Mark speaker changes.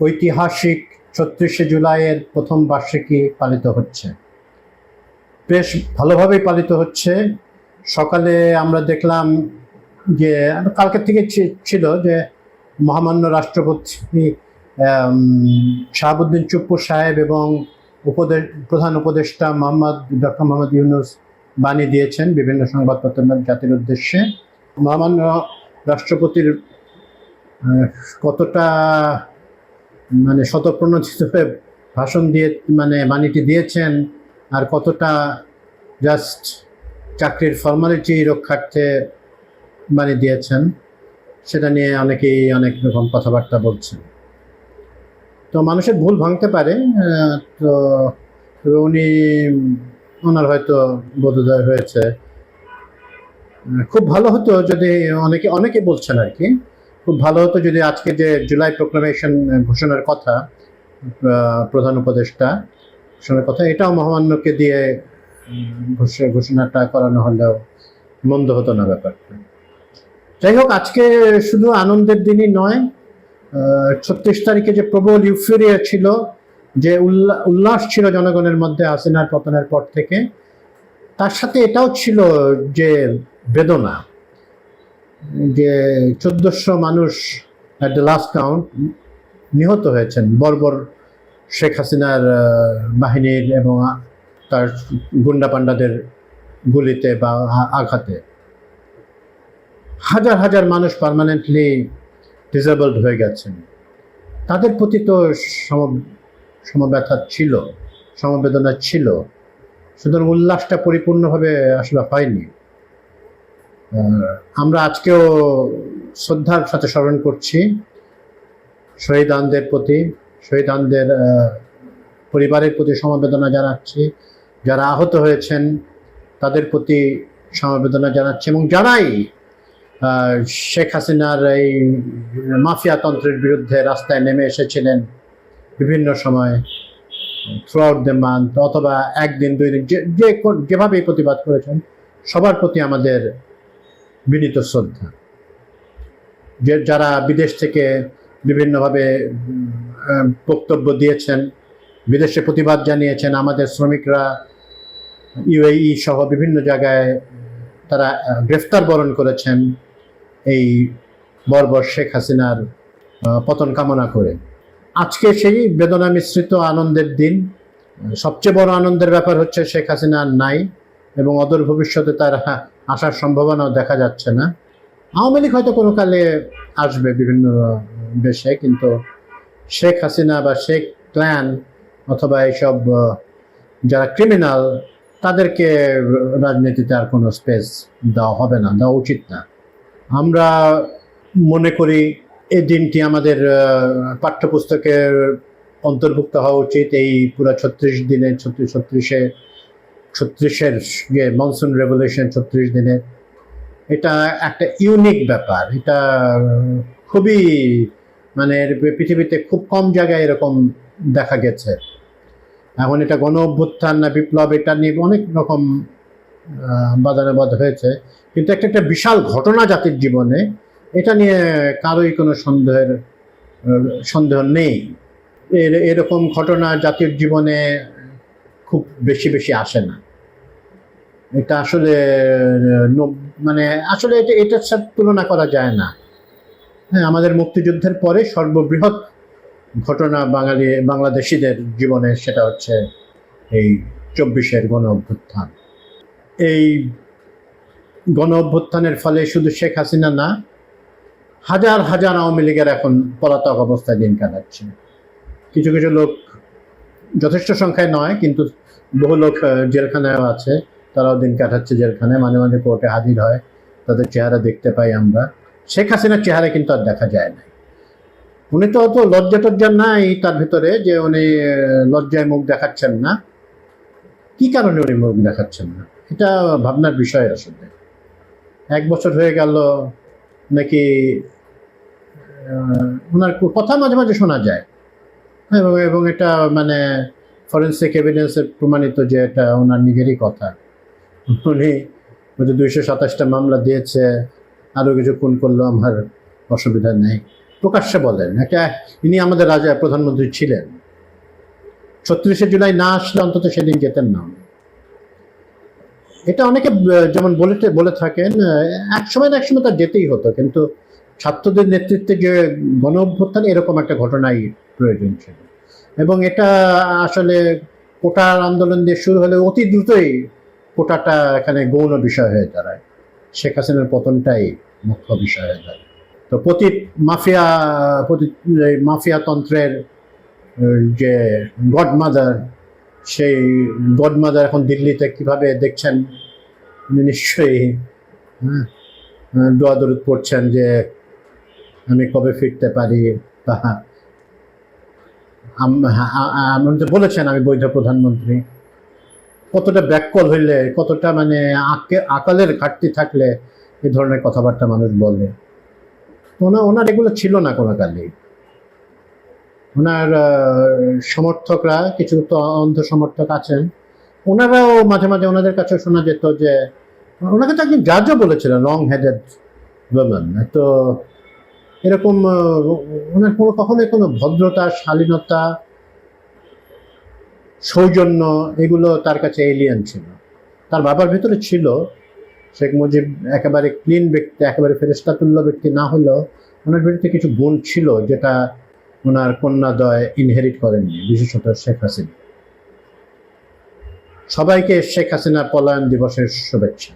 Speaker 1: ঐতিহাসিক ছত্রিশে জুলাইয়ের প্রথম বার্ষিকী পালিত হচ্ছে। বেশ ভালোভাবেই পালিত হচ্ছে। সকালে আমরা দেখলাম যে, কালকের থেকে ছিল যে, মহামান্য রাষ্ট্রপতি শাহাবুদ্দিন চুপ্পু সাহেব এবং উপদেশ প্রধান উপদেষ্টা মোহাম্মদ, ডক্টর মোহাম্মদ ইউনুস বাণী দিয়েছেন বিভিন্ন সংবাদপত্র জাতির উদ্দেশ্যে। মহামান্য রাষ্ট্রপতির কতটা মানে শতপ্রণোদিতভাবে ভাষণ দিয়ে মানে বাণীটি দিয়েছেন আর কতটা জাস্ট চাকরির ফর্মালিটি রক্ষার্থে বাণী দিয়েছেন, সেটা নিয়ে অনেকেই অনেক রকম কথাবার্তা বলছেন। তো মানুষের ভুল ভাঙতে পারে তো উনি, ওনার হয়তো বোধোদয় হয়েছে। খুব ভালো হতো যদি অনেকে অনেকে বলছেন আর কি। খুব ভালো হতো যদি আজকে যে জুলাই প্রোক্লামেশন ঘোষণার কথা প্রধান উপদেষ্টা ঘোষণার কথা, এটাও মহামান্যকে দিয়ে ঘোষ- ঘোষণাটা করানো হলেও মন্দ হতো না ব্যাপারটা। যাই হোক, আজকে শুধু আনন্দের দিনই নয় ছত্রিশ তারিখে যে প্রবল ইউফেরিয়া ছিল, যে উল্লা- উল্লাস ছিল জনগণের মধ্যে হাসিনার পতনের পর থেকে, তার সাথে এটাও ছিল যে বেদনা। যে চোদ্দশো মানুষ অ্যাট দ্য লাস্ট কাউন্ট নিহত হয়েছেন। বর্বর শেখ হাসিনার বাহিনীর এবং তার গুন্ডা পান্ডাদের গুলিতে বা আঘাতে। হাজার হাজার মানুষ পার্মানেন্টলি ডিসেবলড হয়ে গেছেন। তাদের প্রতি তো সম, সমব্যথা ছিল, সমবেদনা ছিল। সুতরাং উল্লাসটা পরিপূর্ণভাবে আসলে হয়নি। আমরা আজকেও শ্রদ্ধার সাথে স্মরণ করছি শহীদ শহীদানদের প্রতি শহীদানদের আহ, পরিবারের প্রতি সমবেদনা জানাচ্ছি। যারা আহত হয়েছেন তাদের প্রতি সমবেদনা জানাচ্ছি এবং যারাই শেখ হাসিনার এই মাফিয়া তন্ত্রের বিরুদ্ধে রাস্তায় নেমে এসেছিলেন বিভিন্ন সময় থ্রু আউট দ্য মান্থ অথবা একদিন দুই দিন যে যেভাবেই প্রতিবাদ করেছেন সবার প্রতি আমাদের বিনীত শ্রদ্ধা। যে যারা বিদেশ থেকে বিভিন্নভাবে বক্তব্য দিয়েছেন, বিদেশে প্রতিবাদ জানিয়েছেন আমাদের শ্রমিকরা, ইউএই সহ বিভিন্ন জায়গায় তারা গ্রেফতার বরণ করেছেন এই বর্বর শেখ হাসিনার পতন কামনা করে। আজকে সেই বেদনা মিশ্রিত আনন্দের দিন। সবচেয়ে বড় আনন্দের ব্যাপার হচ্ছে শেখ হাসিনা নাই এবং অদূর ভবিষ্যতে তার আসার সম্ভাবনাও দেখা যাচ্ছে না। আওয়ামী লীগ হয়তো কোনো কালে আসবে বিভিন্ন দেশে, কিন্তু শেখ হাসিনা বা শেখ ক্ল্যান অথবা এইসব যারা ক্রিমিনাল তাদেরকে রাজনীতিতে আর কোনো স্পেস দেওয়া হবে না, দেওয়া উচিত না। আমরা মনে করি এই দিনটি আমাদের পাঠ্যপুস্তকের অন্তর্ভুক্ত হওয়া উচিত। এই পুরো ছত্রিশ দিনে, ছত্রিশ, ছত্রিশে ছত্রিশের যে মনসুন রেভলিউশন ছত্রিশ দিনে, এটা একটা ইউনিক ব্যাপার। এটা খুবই মানে পৃথিবীতে খুব কম জায়গায় এরকম দেখা গেছে। এখন এটা গণ অভ্যুত্থান না বিপ্লব, এটা নিয়ে অনেক রকম বাদানুবাদ হয়েছে। কিন্তু একটা একটা বিশাল ঘটনা জাতির জীবনে, এটা নিয়ে কারোই কোনো সন্দেহের, সন্দেহ নেই। এর- এরকম ঘটনা জাতির জীবনে খুব বেশি বেশি আসে না। এটা আসলে মানে আসলে এটা এটার সাথে তুলনা করা যায় না। হ্যাঁ আমাদের মুক্তিযুদ্ধের পরে সর্ববৃহৎ ঘটনা বাঙালি বাংলাদেশিদের জীবনে সেটা হচ্ছে এই চব্বিশের গণ অভ্যুত্থান। এই গণ অভ্যুত্থানের ফলে শুধু শেখ হাসিনা না হাজার হাজার আওয়ামী লীগের এখন পলাতক অবস্থায় দিন কাটাচ্ছে। কিছু কিছু লোক যথেষ্ট সংখ্যায় নয় কিন্তু বহু লোক আহ, জেলখানায়ও আছে। তারাও দিন কাটাচ্ছে জেলখানায়। মাঝে মাঝে কোর্টে হাজির হয়। তাদের চেহারা দেখতে পাই আমরা। শেখ হাসিনার চেহারা কিন্তু আর দেখা যায় না উনি তো অত লজ্জা টজ্জা নাই তার ভিতরে যে উনি লজ্জায় মুখ দেখাচ্ছেন না। কি কারণে উনি মুখ দেখাচ্ছেন না? এটা ভাবনার বিষয় আসলে। এক বছর হয়ে গেল নাকি ওনার কথা মাঝে মাঝে শোনা যায়। এবং এবং এটা মানে ফরেন্সিক এভিডেন্সে প্রমাণিত যে এটা ওনার নিজেরই কথা। উনি দুইশো সাতাশটা মামলা দিয়েছে, আরও কিছু খুন করল, আমার অসুবিধা নেই। প্রকাশ্যে বলেন, একটা ইনি আমাদের রাজা, প্রধানমন্ত্রী ছিলেন। ছত্রিশে জুলাই না আসলে অন্তত সেদিন যেতেন না এটা অনেকে যেমন বলে বলে থাকেন এক সময় না এক সময় তার যেতেই হতো, কিন্তু ছাত্রদের নেতৃত্বে যে গণ অভ্যুত্থান, এরকম একটা ঘটনাই প্রয়োজন ছিল। এবং এটা আসলে কোটার আন্দোলন দিয়ে শুরু হলে অতি দ্রুতই কোটাটা এখানে গৌণ বিষয় হয়ে দাঁড়ায়। শেখ হাসিনার পতনটাই মুখ্য বিষয় হয়ে দাঁড়ায়। তো প্রতি মাফিয়া প্রতি এই মাফিয়া তন্ত্রের আহ, যে গডমাদার সেই গডমাদার এখন দিল্লিতে কীভাবে দেখছেন নিশ্চয়ই হ্যাঁ, দোয়া দরুদ পড়ছেন যে আমি কবে ফিরতে পারি বা আম- আ- আ- এমন যে বলেছেন আমি বৈধ প্রধানমন্ত্রী। কতটা ব্যাককল হইলে, কতটা মানে আকে, আকালের ঘাটতি থাকলে এই ধরনের কথাবার্তা মানুষ বলে। ওনার ওনার এগুলো ছিল না কোনো কালেই ওনার সমর্থকরা, কিছু তো অন্ধ সমর্থক আছেন। ওনারাও মাঝে মাঝে ওনাদের কাছে শোনা যেত যে, ওনাকে তো একজন জাজও বলেছিলেন লং হেডেড ওমেন তো এরকম ওনার কোনো, কখনোই কোনো ভদ্রতা, শালীনতা সৌজন্য এগুলো তার কাছে এলিয়ান ছিল। তার বাবার ভেতরে ছিল শেখ মুজিব একেবারে ক্লিন ব্যক্তি, একেবারে ফেরেস্তাতুল্য ব্যক্তি না হলেও ওনার বিরুদ্ধে কিছু গুণ ছিল যেটা ওনার কন্যাদয় ইনহেরিট করেননি, বিশেষত শেখ হাসিনা। সবাইকে শেখ হাসিনা পলায়ন দিবসের শুভেচ্ছা।